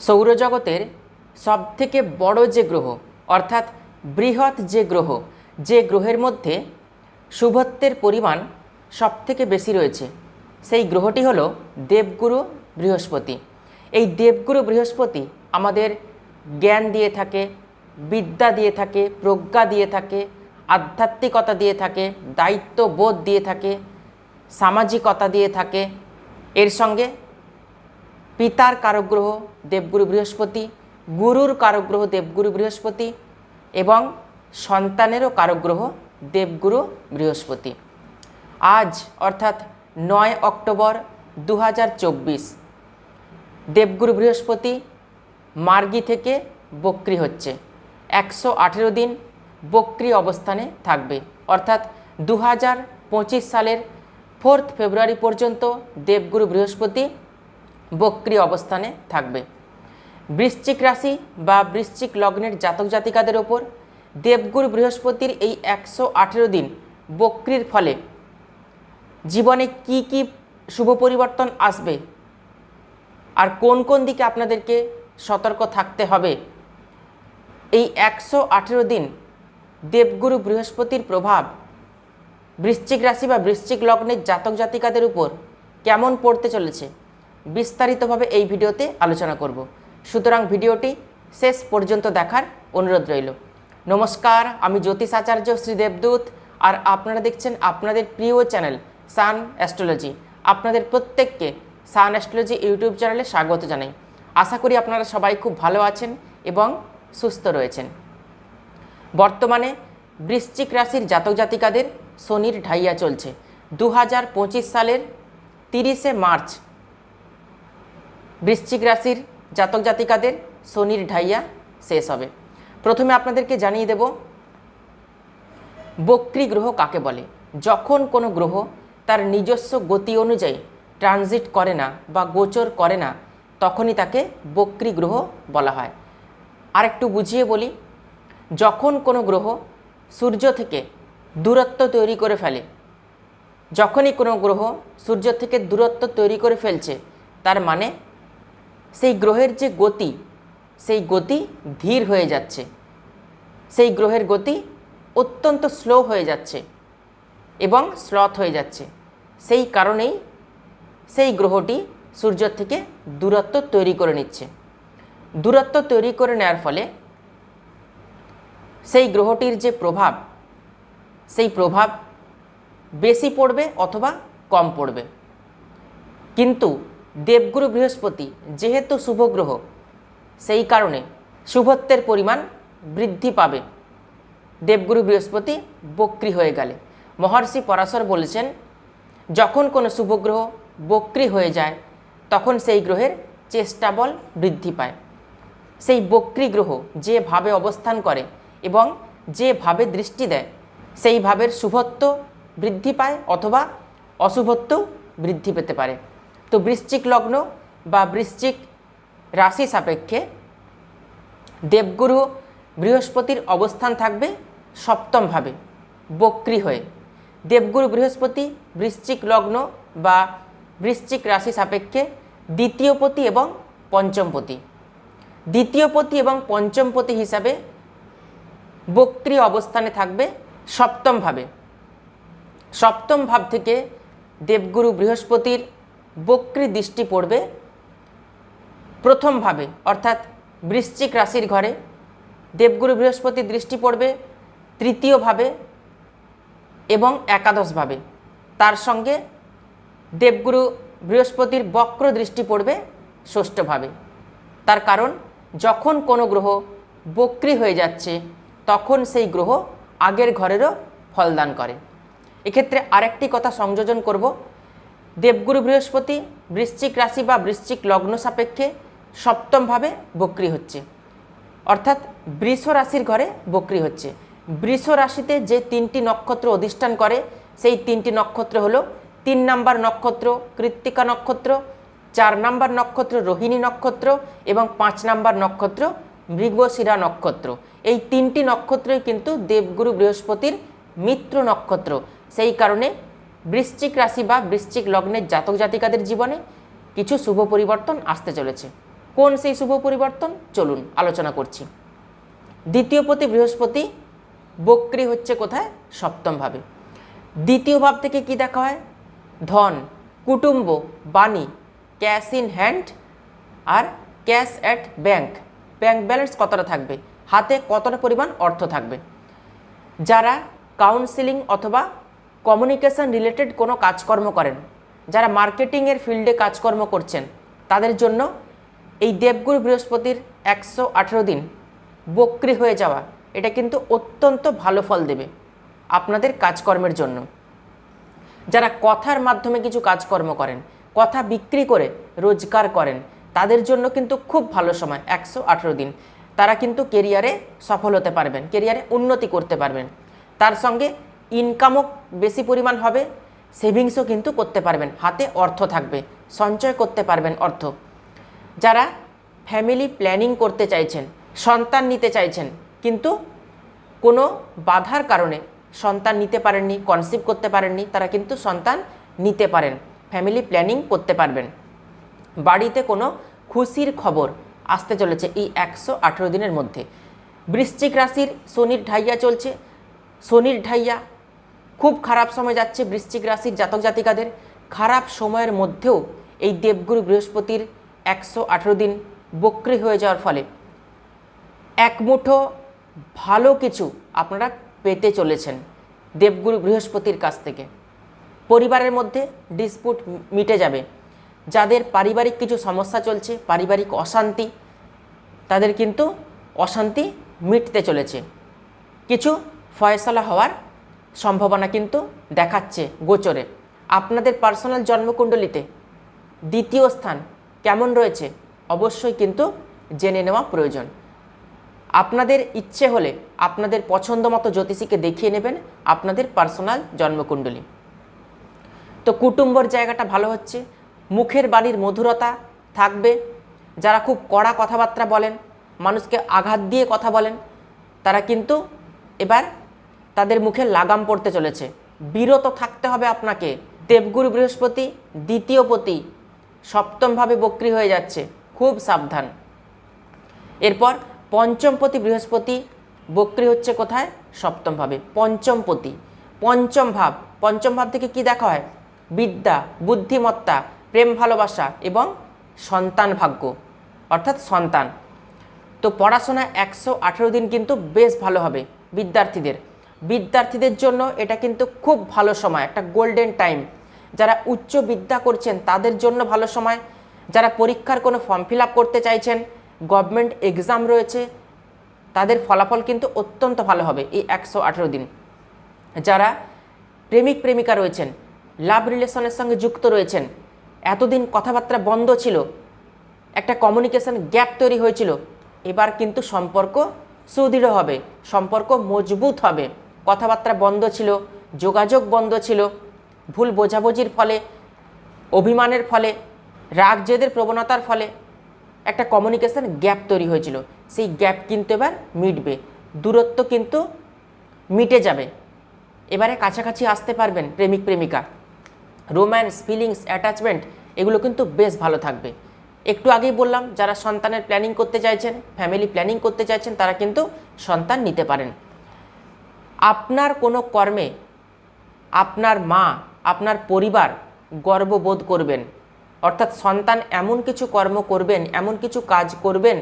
সৌরজগতের সবথেকে বড় যে গ্রহ, অর্থাৎ বৃহৎ যে গ্রহ, যে গ্রহের মধ্যে শুভত্বের পরিমাণ সবথেকে বেশি রয়েছে, সেই গ্রহটি হল দেবগুরু বৃহস্পতি। এই দেবগুরু বৃহস্পতি আমাদের জ্ঞান দিয়ে থাকে, বিদ্যা দিয়ে থাকে, প্রজ্ঞা দিয়ে থাকে, আধ্যাত্মিকতা দিয়ে থাকে, দায়িত্ববোধ দিয়ে থাকে, সামাজিকতা দিয়ে থাকে। এর সঙ্গে পিতার কারগ্রহ দেবগুরু বৃহস্পতি, গুরুর কারগ্রহ দেবগুরু বৃহস্পতি এবং সন্তানেরও কারগ্রহ দেবগুরু বৃহস্পতি। আজ অর্থাৎ নয় অক্টোবর দু হাজার চব্বিশ, দেবগুরু বৃহস্পতি মার্গি থেকে বক্রি হচ্ছে। একশো আঠেরো দিন বক্রি অবস্থানে থাকবে। অর্থাৎ দু হাজার পঁচিশ সালের ফোর্থ ফেব্রুয়ারি পর্যন্ত দেবগুরু বৃহস্পতি বক্রি অবস্থানে থাকবে। বৃশ্চিক রাশি বা বৃশ্চিক লগ্নের জাতক জাতিকাদের ওপর দেবগুরু বৃহস্পতির এই একশো আঠেরো দিন বক্রির ফলে জীবনে কি কি শুভ পরিবর্তন আসবে? আর কোন কোন দিকে আপনাদেরকে সতর্ক থাকতে হবে? এই একশো আঠেরো দিন দেবগুরু বৃহস্পতির প্রভাব বৃশ্চিক রাশি বা বৃশ্চিক লগ্নের জাতক জাতিকাদের উপর কেমন পড়তে চলেছে? বিস্তারিতভাবে এই ভিডিওতে আলোচনা করব। সুতরাং ভিডিওটি শেষ পর্যন্ত দেখার অনুরোধ রইল। নমস্কার, আমি জ্যোতিষ আচার্য শ্রী দেবদূত, আর আপনারা দেখছেন আপনাদের প্রিয় চ্যানেল সান অ্যাস্ট্রোলজি। আপনাদের প্রত্যেককে সান অ্যাস্ট্রোলজি ইউটিউব চ্যানেলে স্বাগত জানাই। আশা করি আপনারা সবাই খুব ভালো আছেন এবং সুস্থ রয়েছেন। বর্তমানে বৃশ্চিক রাশির জাতক জাতিকাদের শনির ঢাইয়া চলছে। দু হাজার পঁচিশ সালের তিরিশে মার্চ বৃশ্চিক রাশির জাতক জাতিকাদের শনির ঢাইয়া শেষ হবে। প্রথমে আপনাদেরকে জানিয়ে দেব, বক্রী গ্রহ কাকে বলে? যখন কোনো গ্রহ তার নিজস্ব গতি অনুযায়ী ট্রানজিট করে না বা গোচর করে না, তখনই তাকে বক্রী গ্রহ বলা হয়। আরেকটু বুঝিয়ে বলি, যখন কোনো গ্রহ সূর্য থেকে দূরত্ব তৈরি করে ফেলে, যখনই কোনো গ্রহ সূর্য থেকে দূরত্ব তৈরি করে ফেলছে, তার মানে সেই গ্রহের যে গতি, সেই গতি ধীর হয়ে যাচ্ছে। সেই গ্রহের গতি অত্যন্ত স্লো হয়ে যাচ্ছে এবং স্লথ হয়ে যাচ্ছে। সেই কারণেই সেই গ্রহটি সূর্য থেকে দূরত্ব তৈরি করে নিচ্ছে। দূরত্ব তৈরি করে নেওয়ার ফলে সেই গ্রহটির যে প্রভাব, সেই প্রভাব বেশি পড়বে অথবা কম পড়বে। কিন্তু দেবগুরু বৃহস্পতি যেহেতু শুভ গ্রহ সেই কারণে শুভত্বের পরিমাণ বৃদ্ধি পাবে। দেবগুরু বৃহস্পতি বক্রি হয়ে গেলে। মহর্ষি পরাশর বলেছেন, যখন কোনো শুভগ্রহ বক্রি হয়ে যায়, তখন সেই গ্রহের চেষ্টা বল বৃদ্ধি পায়। সেই বক্রি গ্রহ যেভাবে অবস্থান করে এবং যেভাবে দৃষ্টি দেয়, সেই ভাবের শুভত্ব বৃদ্ধি পায় অথবা অশুভত্ব বৃদ্ধি পেতে পারে। তো বৃশ্চিক লগ্ন বা বৃশ্চিক রাশি সাপেক্ষে দেবগুরু বৃহস্পতির অবস্থান থাকবে সপ্তমভাবে, বক্রি হয়ে। দেবগুরু বৃহস্পতি বৃশ্চিক লগ্ন বা বৃশ্চিক রাশি সাপেক্ষে দ্বিতীয়পতি এবং পঞ্চমপতি দ্বিতীয়পতি এবং পঞ্চমপতি হিসাবে বক্রি অবস্থানে থাকবে সপ্তমভাবে। সপ্তম ভাব থেকে দেবগুরু বৃহস্পতির বক্রি দৃষ্টি পড়বে প্রথমভাবে, অর্থাৎ বৃশ্চিক রাশির ঘরে। দেবগুরু বৃহস্পতির দৃষ্টি পড়বে তৃতীয়ভাবে এবং একাদশভাবে। তার সঙ্গে দেবগুরু বৃহস্পতির বক্র দৃষ্টি পড়বে ষষ্ঠভাবে। তার কারণ, যখন কোনো গ্রহ বক্রি হয়ে যাচ্ছে, তখন সেই গ্রহ আগের ঘরেরও ফলদান করে। এক্ষেত্রে আরেকটি কথা সংযোজন করব দেবগুরু বৃহস্পতি, বৃশ্চিক রাশি বা বৃশ্চিক লগ্ন সাপেক্ষে সপ্তমভাবে বক্রি হচ্ছে। অর্থাৎ বৃষ রাশির ঘরে বক্রি হচ্ছে। বৃষ রাশিতে যে তিনটি নক্ষত্র অধিষ্ঠান করে, সেই তিনটি নক্ষত্র হলো তিন নাম্বার নক্ষত্র কৃত্তিকা নক্ষত্র, চার নাম্বার নক্ষত্র রোহিণী নক্ষত্র এবং পাঁচ নাম্বার নক্ষত্র মৃগশিরা নক্ষত্র। এই তিনটি নক্ষত্রই কিন্তু দেবগুরু বৃহস্পতির মিত্র নক্ষত্র। সেই কারণে বৃশ্চিক রাশি বা বৃশ্চিক লগ্নের জাতক জাতিকাদের জীবনে কিছু শুভ পরিবর্তন আসতে চলেছে। কোন সেই শুভ পরিবর্তন? চলুন আলোচনা করছি। দ্বিতীয় প্রতি বৃহস্পতি, বক্রি হচ্ছে কোথায়? সপ্তম ভাবে। দ্বিতীয় ভাব থেকে কি দেখা হয়? ধন, কুটুম্ব, বাণী, cash in hand R cash at bank. Bank balance কতটা থাকবে? হাতে কতটা পরিমাণ অর্থ থাকবে? যারা কাউন্সিলিং অথবা কমিউনিকেশন রিলেটেড কোনো কাজকর্ম করেন। যারা মার্কেটিংয়ের ফিল্ডে কাজকর্ম করছেন, তাদের জন্য এই দেবগুরু বৃহস্পতির একশো আঠেরো দিন বক্রি হয়ে যাওয়া, এটা কিন্তু অত্যন্ত ভালো ফল দেবে আপনাদের কাজকর্মের জন্য। যারা কথার মাধ্যমে কিছু কাজকর্ম করেন, কথা বিক্রি করে রোজগার করেন, তাদের জন্য কিন্তু খুব ভালো সময়, একশো আঠেরো দিন। তারা কিন্তু কেরিয়ারে সফল হতে পারবেন কেরিয়ারে উন্নতি করতে পারবেন। তার সঙ্গে ইনকামও বেশি পরিমাণ হবে সেভিংসও কিন্তু করতে পারবেন। হাতে অর্থ থাকবে, সঞ্চয় করতে পারবেন অর্থ। যারা ফ্যামিলি প্ল্যানিং করতে চাইছেন, সন্তান নিতে চাইছেন, কিন্তু কোনো বাধার কারণে সন্তান নিতে পারেননি কনসিভ করতে পারেননি, তারা কিন্তু সন্তান নিতে পারেন ফ্যামিলি প্ল্যানিং করতে পারবেন। বাড়িতে কোনো খুশির খবর আসতে চলেছে এই একশো আঠেরো দিনের মধ্যে। বৃশ্চিক রাশির শনির ঢাইয়া চলছে, শনির ঢাইয়া খুব খারাপ সময় যাচ্ছে বৃশ্চিক রাশির জাতক জাতিকাদের। খারাপ সময়ের মধ্যেও এই দেবগুরু বৃহস্পতির একশো আঠেরো দিন বক্রি হয়ে যাওয়ার ফলে এক মুঠো ভালো কিছু আপনারা পেতে চলেছেন দেবগুরু বৃহস্পতির কাছ থেকে। পরিবারের মধ্যে ডিসপুট মিটে যাবে। যাদের পারিবারিক কিছু সমস্যা চলছে, পারিবারিক অশান্তি, তাদের কিন্তু অশান্তি মিটতে চলেছে। কিছু ফয়সলা হওয়ার সম্ভাবনা কিন্তু দেখাচ্ছে গোচরে। আপনাদের পার্সোনাল জন্মকুণ্ডলিতে দ্বিতীয় স্থান কেমন রয়েছে অবশ্যই কিন্তু জেনে নেওয়া প্রয়োজন। আপনাদের ইচ্ছে হলে আপনাদের পছন্দ মতো জ্যোতিষীকে দেখিয়ে নেবেন আপনাদের পার্সোনাল জন্মকুণ্ডলী। তো কুটুম্বর জায়গাটা ভালো হচ্ছে, মুখের বাণীর মধুরতা থাকবে, যারা খুব কড়া কথাবার্তা বলেন, মানুষকে আঘাত দিয়ে কথা বলেন, তারা কিন্তু এবার তাদের মুখে লাগাম পড়তে চলেছে। বিরত থাকতে হবে আপনাকে। দেবগুরু বৃহস্পতি, দ্বিতীয় পতি, সপ্তমভাবে বক্রি হয়ে যাচ্ছে। খুব সাবধান। এরপর পঞ্চমপতি বৃহস্পতি, বক্রি হচ্ছে কোথায়? সপ্তমভাবে। পঞ্চমপতি পঞ্চম ভাব। পঞ্চম ভাব থেকে কি দেখা হয়? বিদ্যা, বুদ্ধিমত্তা, প্রেম ভালোবাসা এবং সন্তান ভাগ্য। অর্থাৎ সন্তান। তো পড়াশোনা একশো আঠেরো দিন কিন্তু বেশ ভালো হবে বিদ্যার্থীদের। বিদ্যার্থীদের জন্য এটা কিন্তু খুব ভালো সময়, একটা গোল্ডেন টাইম যারা উচ্চ বিদ্যা করছেন, তাদের জন্য ভালো সময়। যারা পরীক্ষার কোনো ফর্ম ফিল করতে চাইছেন গভর্নমেন্ট এক্সাম রয়েছে, তাদের ফলাফল কিন্তু অত্যন্ত ভালো হবে এই একশো আঠেরো দিন। যারা প্রেমিক, প্রেমিকা রয়েছেন লাভ রিলেশনের সঙ্গে যুক্ত রয়েছেন, এতদিন কথাবার্তা বন্ধ ছিল, একটা কমিউনিকেশন গ্যাপ তৈরি হয়েছিল, এবার কিন্তু সম্পর্ক সুদৃঢ় হবে, সম্পর্ক মজবুত হবে। কথাবার্তা বন্ধ ছিল, যোগাযোগ বন্ধ ছিল, ভুল বোঝাবুঝির ফলে, অভিমানের ফলে, রাগ জেদের প্রবণতার ফলে একটা কমিউনিকেশন গ্যাপ তৈরি হয়েছিল। সেই গ্যাপ কিন্তু এবার মিটবে। দূরত্ব কিন্তু মিটে যাবে। এবারে কাছাকাছি আসতে পারবেন প্রেমিক, প্রেমিকা। রোম্যান্স ফিলিংস অ্যাটাচমেন্ট এগুলো কিন্তু বেশ ভালো থাকবে। একটু আগেই বললাম, যারা সন্তানের প্ল্যানিং করতে চাইছেন ফ্যামিলি প্ল্যানিং করতে চাইছেন, তারা কিন্তু সন্তান নিতে পারেন। আপনার কোনো কর্মে আপনার মা, আপনার পরিবার গর্ববোধ করবেন। অর্থাৎ সন্তান এমন কিছু কর্ম করবেন, এমন কিছু কাজ করবেন,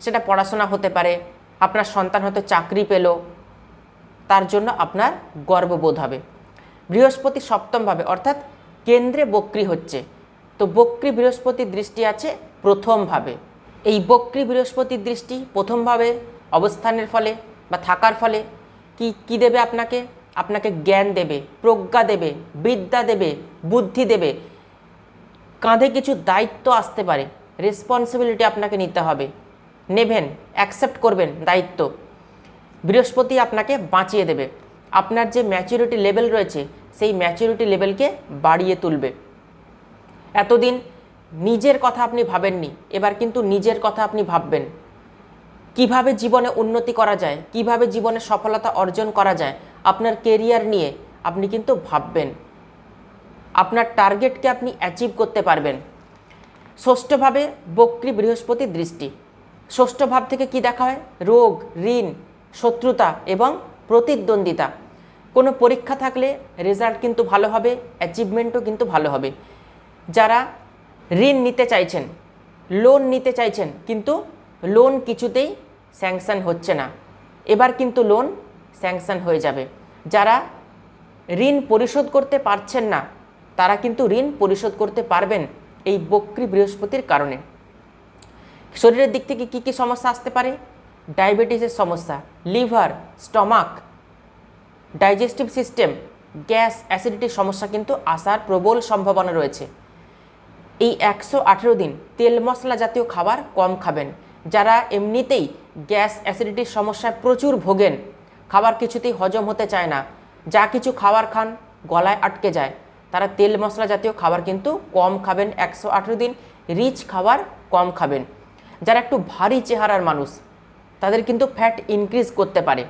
সেটা পড়াশোনা হতে পারে, আপনার সন্তান হয়তো চাকরি পেল, তার জন্য আপনার গর্ববোধ হবে। বৃহস্পতি সপ্তমভাবে অর্থাৎ কেন্দ্রে বক্রি হচ্ছে। তো বক্রি বৃহস্পতির দৃষ্টি আছে প্রথমভাবে এই বক্রি বৃহস্পতির দৃষ্টি প্রথমভাবে অবস্থানের ফলে বা থাকার ফলে কি কি দেবে আপনাকে? আপনাকে জ্ঞান দেবে, প্রজ্ঞা দেবে, বিদ্যা দেবে, বুদ্ধি দেবে। কাঁধে কিছু দায়িত্ব আসতে পারে। রেসপন্সিবিলিটি আপনাকে নিতে হবে। নেবেন অ্যাকসেপ্ট করবেন দায়িত্ব। বৃহস্পতি আপনাকে বাঁচিয়ে দেবে। আপনার যে ম্যাচুরিটি লেভেল রয়েছে, সেই ম্যাচুরিটি লেভেলকে বাড়িয়ে তুলবে। এতদিন নিজের কথা আপনি ভাবেননি, এবার কিন্তু নিজের কথা আপনি ভাববেন। কীভাবে জীবনে উন্নতি করা যায়, কীভাবে জীবনে সফলতা অর্জন করা যায়, আপনার কেরিয়ার নিয়ে আপনি কিন্তু ভাববেন। আপনার টার্গেটকে আপনি অ্যাচিভ করতে পারবেন। ষষ্ঠভাবে বক্রী বৃহস্পতির দৃষ্টি। ষষ্ঠ ভাব থেকে কি দেখা হয়? রোগ, ঋণ, শত্রুতা এবং প্রতিদ্বন্দ্বিতা। কোনো পরীক্ষা থাকলে রেজাল্ট কিন্তু ভালো হবে অ্যাচিভমেন্টও কিন্তু ভালো হবে। যারা ঋণ নিতে চাইছেন লোন নিতে চাইছেন, কিন্তু লোন কিছুতেই স্যাংশন হচ্ছে না। এবার কিন্তু লোন স্যাংশন হয়ে যাবে। যারা ঋণ পরিশোধ করতে পারছেন না, তারা কিন্তু ঋণ পরিশোধ করতে পারবেন এই বক্রি বৃহস্পতির কারণে। শরীরের দিক থেকে কী কী সমস্যা আসতে পারে? ডায়াবেটিসের সমস্যা, liver, stomach, digestive system, gas অ্যাসিডিটির সমস্যা কিন্তু আসার প্রবল সম্ভাবনা রয়েছে। এই একশো আঠেরো দিন তেল মশলা জাতীয় খাবার কম খাবেন। যারা এমনিতেই গ্যাস অ্যাসিডিটির সমস্যায় প্রচুর ভোগেন। খাবার কিছুতেই হজম হতে চায় না। যা কিছু খাবার খান, গলায় আটকে যায়। তারা তেল মশলা জাতীয় খাবার কিন্তু কম খাবেন, একশো আঠেরো দিন রিচ খাবার কম খাবেন। যারা একটু ভারী চেহারার মানুষ, তাদের কিন্তু ফ্যাট ইনক্রিজ করতে পারে।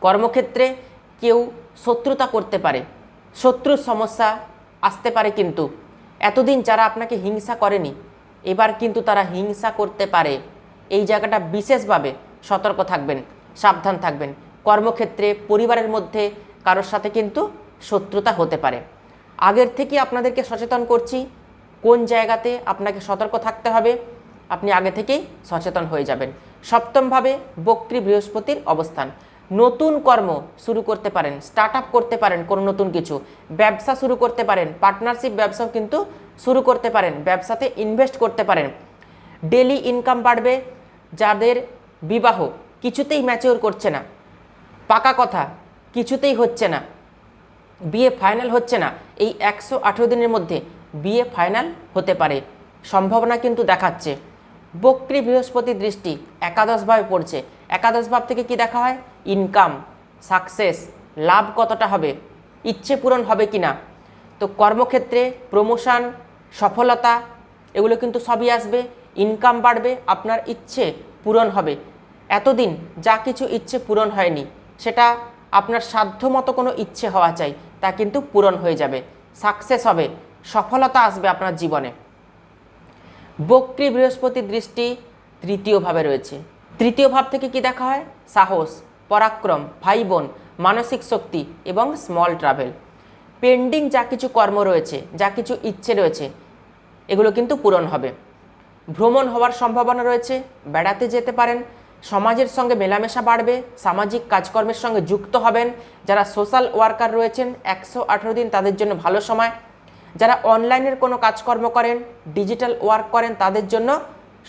কর্মক্ষেত্রে কেউ শত্রুতা করতে পারে। শত্রুর সমস্যা আসতে পারে কিন্তু। এতদিন যারা আপনাকে হিংসা করেনি, এবার কিন্তু তারা হিংসা করতে পারে। এই জায়গাটা বিশেষভাবে সতর্ক থাকবেন, সাবধান থাকবেন। কর্মক্ষেত্রে, পরিবারের মধ্যে কারোর সাথে কিন্তু শত্রুতা হতে পারে। আগের থেকে আপনাদেরকে সচেতন করছি, কোন জায়গাতে আপনাকে সতর্ক থাকতে হবে, আপনি আগে থেকেই সচেতন হয়ে যাবেন। সপ্তমভাবে, বক্রী বৃহস্পতির অবস্থান। নতুন কর্ম শুরু করতে পারেন স্টার্ট আপ করতে পারেন কোনো নতুন কিছু। ব্যবসা শুরু করতে পারেন পার্টনারশিপ ব্যবসাও কিন্তু শুরু করতে পারেন, ব্যবসাতে ইনভেস্ট করতে পারেন। ডেলি ইনকাম বাড়বে, যাদের বিবাহ কিছুতেই ম্যাচিওর করছে না, পাকা কথা, কিছুতেই হচ্ছে না, বিয়ে ফাইনাল হচ্ছে না, এই একশো আঠেরো দিনের মধ্যে বিয়ে ফাইনাল হতে পারে। সম্ভাবনা কিন্তু দেখাচ্ছে। বক্রী বৃহস্পতি দৃষ্টি একাদশভাবে পড়ছে। একাদশ ভাব থেকে কি দেখা হয়? ইনকাম, সাকসেস, লাভ কতটা হবে? ইচ্ছে পূরণ হবে কি না তো কর্মক্ষেত্রে, প্রমোশন, সফলতা, এগুলো কিন্তু সবই আসবে। ইনকাম বাড়বে, আপনার ইচ্ছে পূরণ হবে। এতদিন যা কিছু ইচ্ছে পূরণ হয়নি, সেটা আপনার সাধ্যমতো কোনো ইচ্ছে হওয়া চাই, তা কিন্তু পূরণ হয়ে যাবে। সাকসেস হবে, সফলতা আসবে আপনার জীবনে। বক্রী বৃহস্পতির দৃষ্টি তৃতীয় ভাবে রয়েছে। তৃতীয় ভাব থেকে কি দেখা হয়? সাহস, পরাক্রম ভাই বোন মানসিক শক্তি এবং স্মল ট্রাভেল পেন্ডিং যা কিছু কর্ম রয়েছে, যা কিছু ইচ্ছে রয়েছে, এগুলো কিন্তু পূরণ হবে। ভ্রমণ হওয়ার সম্ভাবনা রয়েছে, বেড়াতে যেতে পারেন, সমাজের সঙ্গে মেলামেশা বাড়বে, সামাজিক কাজকর্মের সঙ্গে যুক্ত হবেন, যারা সোশ্যাল ওয়ার্কার রয়েছেন, একশো আঠেরো দিন তাদের জন্য ভালো সময়, যারা অনলাইনের কোনো কাজকর্ম করেন, ডিজিটাল ওয়ার্ক করেন, তাদের জন্য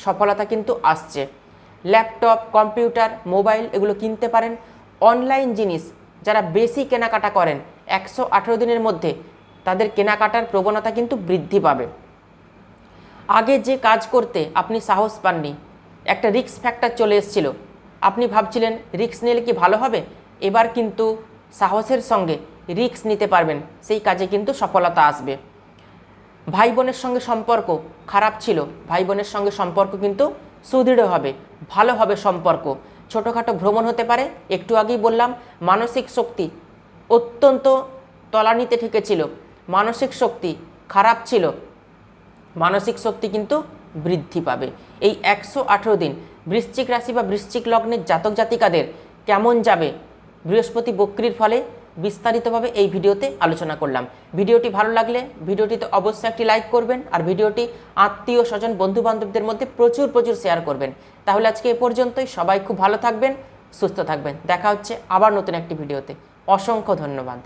সফলতা কিন্তু আসছে। ল্যাপটপ, কম্পিউটার, মোবাইল এগুলো কিনতে পারেন, অনলাইন জিনিস যারা বেশি কেনাকাটা করেন, একশো আঠেরো দিনের মধ্যে, তাদের কেনাকাটার প্রবণতা কিন্তু বৃদ্ধি পাবে। আগে যে কাজ করতে আপনি সাহস পাননি, একটা রিক্স ফ্যাক্টর চলে এসেছিল। আপনি ভাবছিলেন রিক্স নিলে কি ভালো হবে? এবার কিন্তু সাহসের সঙ্গে রিস্ক নিতে পারবেন, সেই কাজে কিন্তু সফলতা আসবে। ভাই বোনের সঙ্গে সম্পর্ক খারাপ ছিল ভাই বোনের সঙ্গে সম্পর্ক কিন্তু সুদৃঢ় হবে, ভালো হবে সম্পর্ক। ছোটোখাটো ভ্রমণ হতে পারে, একটু আগেই বললাম, মানসিক শক্তি অত্যন্ত তলানিতে ঠেকেছিল, মানসিক শক্তি খারাপ ছিল মানসিক শক্তি কিন্তু বৃদ্ধি পাবে। এই একশো আঠেরো দিন বৃশ্চিক রাশি বা বৃশ্চিক লগ্নের জাতক জাতিকাদের কেমন যাবে? বৃহস্পতি বক্রির ফলে বিস্তারিতভাবে এই ভিডিওতে আলোচনা করলাম। ভিডিওটি ভালো লাগলে ভিডিওটিতে অবশ্যই একটি লাইক করবেন আর ভিডিওটি আত্মীয় স্বজন বন্ধু বান্ধবদের মধ্যে প্রচুর প্রচুর শেয়ার করবেন। তাহলে আজকে এ পর্যন্তই। সবাই খুব ভালো থাকবেন, সুস্থ থাকবেন। দেখা হচ্ছে আবার নতুন একটি ভিডিওতে। অসংখ্য ধন্যবাদ।